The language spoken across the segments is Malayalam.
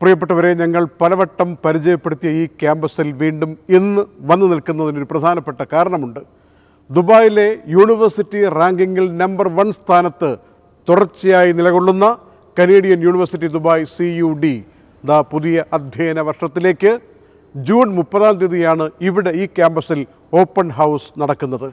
പ്രിയപ്പെട്ടവരെ ഞങ്ങൾ പലവട്ടം പരിചയപ്പെടുത്തിയ ഈ ക്യാമ്പസിൽ വീണ്ടും ഇന്ന് വന്നു നിൽക്കുന്നതിനൊരു പ്രധാനപ്പെട്ട കാരണമുണ്ട്. ദുബായിലെ യൂണിവേഴ്സിറ്റി റാങ്കിങ്ങിൽ നമ്പർ വൺ സ്ഥാനത്ത് തുടർച്ചയായി നിലകൊള്ളുന്ന Canadian University Dubai C U D. ദാ പുതിയ അധ്യയന വർഷത്തിലേക്ക് ജൂൺ മുപ്പതാം തീയതിയാണ് ഇവിടെ ഈ ക്യാമ്പസിൽ ഓപ്പൺ ഹൗസ് നടക്കുന്നത്.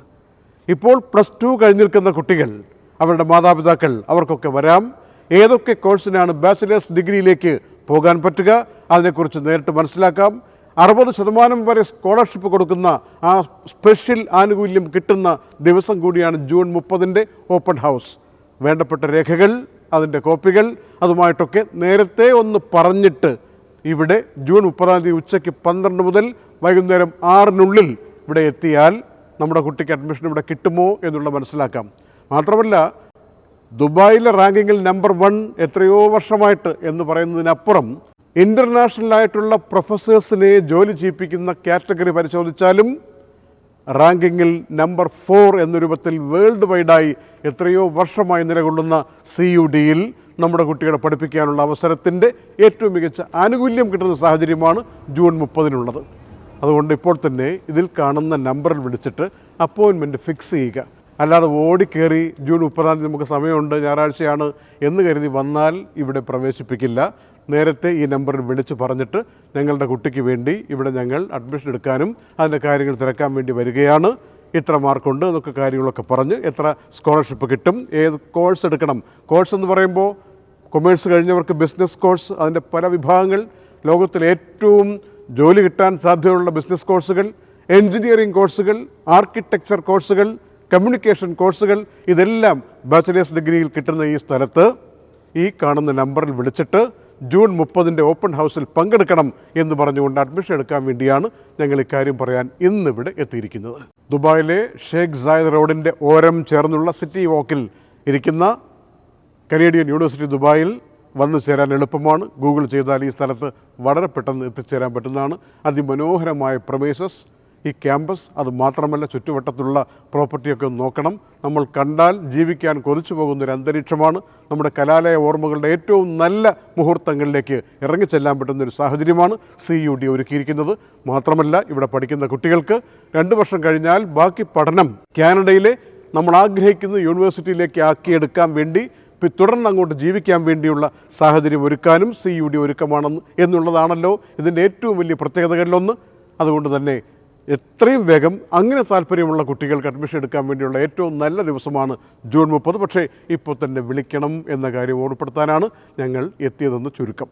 ഇപ്പോൾ പ്ലസ് ടു കഴിഞ്ഞിരിക്കുന്ന കുട്ടികൾ അവരുടെ മാതാപിതാക്കൾ അവർക്കൊക്കെ വരാം. ഏതൊക്കെ കോഴ്സിനാണ് ബാച്ചിലേഴ്സ് ഡിഗ്രിയിലേക്ക് പോകാൻ പറ്റുക. അതിനെക്കുറിച്ച് നേരിട്ട് മനസ്സിലാക്കാം. അറുപത് ശതമാനം വരെ സ്കോളർഷിപ്പ് കൊടുക്കുന്ന ആ സ്പെഷ്യൽ ആനുകൂല്യം കിട്ടുന്ന ദിവസം കൂടിയാണ് ജൂൺ മുപ്പതിന്റെ ഓപ്പൺ ഹൗസ് വേണ്ടപ്പെട്ട രേഖകൾ അതിന്റെ കോപ്പികൾ അതുമായിട്ടൊക്കെ നേരത്തെ ഒന്ന് പറഞ്ഞിട്ട് ഇവിടെ ജൂൺ മുപ്പതാം തീയതി ഉച്ചയ്ക്ക് പന്ത്രണ്ട് മുതൽ വൈകുന്നേരം ആറിനുള്ളിൽ ഇവിടെ എത്തിയാൽ നമ്മുടെ കുട്ടിക്ക് അഡ്മിഷൻ ഇവിടെ കിട്ടുമോ എന്നുള്ള മനസ്സിലാക്കാം. മാത്രമല്ല ദുബായിലെ റാങ്കിങ്ങിൽ നമ്പർ വൺ എത്രയോ വർഷമായിട്ട് എന്ന് പറയുന്നതിനപ്പുറം ഇന്റർനാഷണൽ ആയിട്ടുള്ള പ്രൊഫസേഴ്സിനെ ജോലി ചെയ്യിപ്പിക്കുന്ന കാറ്റഗറി പരിശോധിച്ചാലും റാങ്കിങ്ങിൽ നമ്പർ ഫോർ എന്ന രൂപത്തിൽ വേൾഡ് വൈഡായി എത്രയോ വർഷമായി നിലകൊള്ളുന്ന സി യു ഡിയിൽ നമ്മുടെ കുട്ടികളെ പഠിപ്പിക്കാനുള്ള അവസരത്തിന്റെ ഏറ്റവും മികച്ച ആനുകൂല്യം കിട്ടുന്ന സാഹചര്യമാണ് ജൂൺ മുപ്പതിനുള്ളത്. അതുകൊണ്ട് ഇപ്പോൾ തന്നെ ഇതിൽ കാണുന്ന നമ്പറിൽ വിളിച്ചിട്ട് അപ്പോയിൻമെന്റ് ഫിക്സ് ചെയ്യുക. അല്ലാതെ ഓടിക്കേറി ജൂൺ മുപ്പതാം തീയതി നമുക്ക് സമയമുണ്ട് ഞായറാഴ്ചയാണ് എന്ന് കരുതി വന്നാൽ ഇവിടെ പ്രവേശിപ്പിക്കില്ല. നേരത്തെ ഈ നമ്പറിൽ വിളിച്ച് പറഞ്ഞിട്ട് ഞങ്ങളുടെ കുട്ടിക്ക് വേണ്ടി ഇവിടെ ഞങ്ങൾ അഡ്മിഷൻ എടുക്കാനും അതിന്റെ കാര്യങ്ങൾ തിരക്കാൻ വേണ്ടി വരികയാണ്. ഇത്ര മാർക്കുണ്ട് എന്നൊക്കെ കാര്യങ്ങളൊക്കെ പറഞ്ഞ് എത്ര സ്കോളർഷിപ്പ് കിട്ടും ഏത് കോഴ്സ് എടുക്കണം. കോഴ്സ് എന്ന് പറയുമ്പോൾ കൊമേഴ്സ് കഴിഞ്ഞവർക്ക് ബിസിനസ് കോഴ്സ് അതിന്റെ പല വിഭാഗങ്ങൾ. ലോകത്തിൽ ഏറ്റവും ജോലി കിട്ടാൻ സാധ്യതയുള്ള ബിസിനസ് കോഴ്സുകൾ എൻജിനീയറിംഗ് കോഴ്സുകൾ ആർക്കിടെക്ചർ കോഴ്സുകൾ കമ്മ്യൂണിക്കേഷൻ കോഴ്സുകൾ ഇതെല്ലാം ബാച്ചിലേഴ്സ് ഡിഗ്രിയിൽ കിട്ടുന്ന ഈ സ്ഥലത്ത് ഈ കാണുന്ന നമ്പറിൽ വിളിച്ചിട്ട് ജൂൺ മുപ്പതിന്റെ ഓപ്പൺ ഹൗസിൽ പങ്കെടുക്കണം എന്ന് പറഞ്ഞുകൊണ്ട് അഡ്മിഷൻ എടുക്കാൻ വേണ്ടിയാണ് ഞങ്ങൾ ഇക്കാര്യം പറയാൻ ഇന്നിവിടെ എത്തിയിരിക്കുന്നത്. ദുബായിലെ ഷേഖ് സായദ് റോഡിന്റെ ഓരം ചേർന്നുള്ള സിറ്റി വോക്കിൽ ഇരിക്കുന്ന കനേഡിയൻ യൂണിവേഴ്സിറ്റി ദുബായിൽ വന്നു ചേരാൻ എളുപ്പമാണ്. ഗൂഗിൾ ചെയ്താൽ ഈ സ്ഥലത്ത് വളരെ പെട്ടെന്ന് എത്തിച്ചേരാൻ പറ്റുന്നതാണ്. അതിമനോഹരമായ പ്രമേസസ് ഈ ക്യാമ്പസ് അത് മാത്രമല്ല ചുറ്റുവട്ടത്തുള്ള പ്രോപ്പർട്ടിയൊക്കെ നോക്കണം. നമ്മൾ കണ്ടാൽ ജീവിക്കാൻ കൊതിച്ചു പോകുന്ന ഒരു അന്തരീക്ഷമാണ്. നമ്മുടെ കലാലയ ഓർമ്മകളുടെ ഏറ്റവും നല്ല മുഹൂർത്തങ്ങളിലേക്ക് ഇറങ്ങിച്ചെല്ലാൻ പറ്റുന്ന ഒരു സാഹചര്യമാണ് സി യു ഡി ഒരുക്കിയിരിക്കുന്നത്. മാത്രമല്ല ഇവിടെ പഠിക്കുന്ന കുട്ടികൾക്ക് രണ്ട് വർഷം കഴിഞ്ഞാൽ ബാക്കി പഠനം കാനഡയിലെ നമ്മൾ ആഗ്രഹിക്കുന്ന യൂണിവേഴ്സിറ്റിയിലേക്ക് ആക്കിയെടുക്കാൻ വേണ്ടി തുടർന്ന് അങ്ങോട്ട് ജീവിക്കാൻ വേണ്ടിയുള്ള സാഹചര്യം ഒരുക്കാനും സി യു ഡി ഒരുക്കമാണെന്ന് എന്നുള്ളതാണല്ലോ ഇതിന്റെ ഏറ്റവും വലിയ പ്രത്യേകതകളിലൊന്ന്. അതുകൊണ്ട് തന്നെ എത്രയും വേഗം അങ്ങനെ താല്പര്യമുള്ള കുട്ടികൾക്ക് അഡ്മിഷൻ എടുക്കാൻ വേണ്ടിയുള്ള ഏറ്റവും നല്ല ദിവസമാണ് ജൂൺ മുപ്പത്. പക്ഷേ ഇപ്പോൾ തന്നെ വിളിക്കണം എന്ന കാര്യം ഓർമ്മപ്പെടുത്താനാണ് ഞങ്ങൾ എത്തിയതെന്ന് ചുരുക്കം.